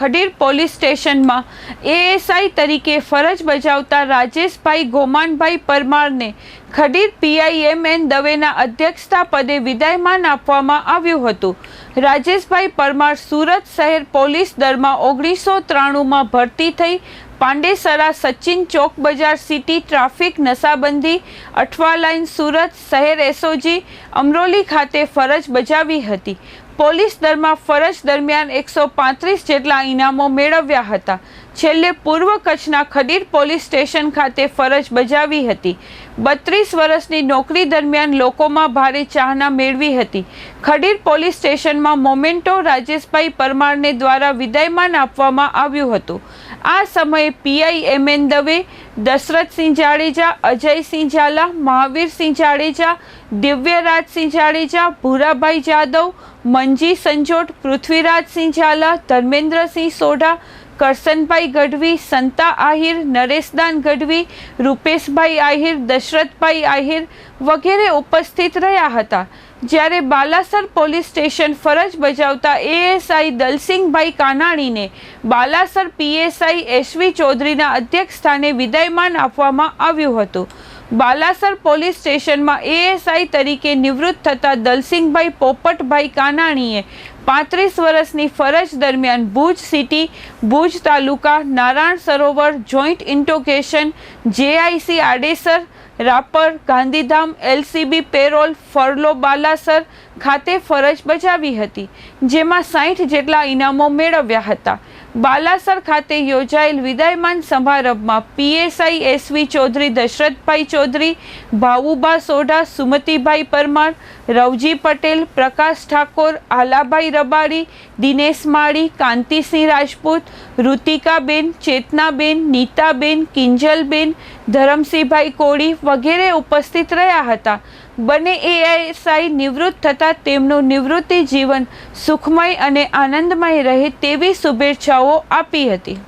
Khadir police સ્ટેશનમાં ASI તરીકે ફરજ બજાવતા રાજેશભાઈ ગોમાનભાઈ પરમારને ખડીર પીઆઈએમએન દવેના અધ્યક્ષતા પદે વિદાયમાન આપવામાં આવ્યું હતું. રાજેશભાઈ પરમાર સુરત શહેર પોલીસ દળમાં ઓગણીસો ત્રાણુંમાં ભરતી થઈ પાંડેસરા સચિન ચોક બજાર સિટી ટ્રાફિક નશાબંધી અઠવા લાઇન સુરત શહેર એસઓજી અમરોલી ખાતે ફરજ બજાવી હતી. પોલીસ દળમાં ફરજ દરમિયાન એકસો પાંત્રીસ જેટલા ઇનામો મેળવ્યા હતા. છેલ્લે પૂર્વ કચ્છના ખડીર પોલીસ સ્ટેશન ખાતે ફરજ બજાવી હતી. બત્રીસ વર્ષની નોકરી દરમિયાન લોકોમાં ભારે ચાહના મેળવી હતી. ખડીર પોલીસ સ્ટેશનમાં મોમેન્ટો રાજેશભાઈ પરમારને દ્વારા વિદાયમાન આપવામાં આવ્યું હતું. આ સમયે PI M N Dave, Dashrathsinh Jadeja, Ajaysinh Zala, Mahavirsinh Jadeja, Divyarajsinh Jadeja, Bhurabhai Jadav, Manji Sanjot, Prithvirajsinh Zala, Dharmendrasinh Sodha Karsanbhai Gadhvi, Santa Ahir, Nareshdan Gadhvi, રૂપેશભાઈ Ahir, Dasharathbhai Ahir વગેરે ઉપસ્થિત રહ્યા હતા. જ્યારે બાલાસર પોલીસ સ્ટેશન ફરજ બજાવતા એએસઆઈ દલસિંહભાઈ કાનાણીને બાલાસર પીએસઆઈ એસવી ચૌધરીના અધ્યક્ષ સ્થાને વિદાયમાન આપવામાં આવ્યું હતું. બાલાસર પોલીસ સ્ટેશનમાં એએસઆઈ તરીકે નિવૃત્ત થતા દલસિંહભાઈ પોપટભાઈ કાનાણીએ પાંત્રીસ વર્ષની ફરજ દરમિયાન Bhuj city, Bhuj taluka, Narayan Sarovar joint ઇન્ટોકેશન JIC Adesar, Rapar, Gandhidham, LCB parole, furlough Balasar ખાતે ફરજ બજાવી હતી, જેમાં સાઠ જેટલા ઇનામો મેળવ્યા હતા. બાલાસર ખાતે યોજાયેલ વિદાયમાન સમારંભમાં પીએસઆઈ એસવી ચૌધરી, દશરથભાઈ ચૌધરી, ભાવુબા સોઢા, સુમતીભાઈ પરમાર, રવજી પટેલ, પ્રકાશ ઠાકોર આલાભાઈ રબારી દિનેશ માળી, કાંતિસિંહ રાજપૂત, ઋતિકાબેન, ચેતનાબેન, નીતાબેન, કિંજલબેન, ધરમસિંહભાઈ કોળી વગેરે ઉપસ્થિત રહ્યા હતા. બંને એએસઆઈ નિવૃત્ત થતાં તેમનું નિવૃત્તિ જીવન સુખમય અને આનંદમય રહે તેવી શુભેચ્છાઓ આપી હતી.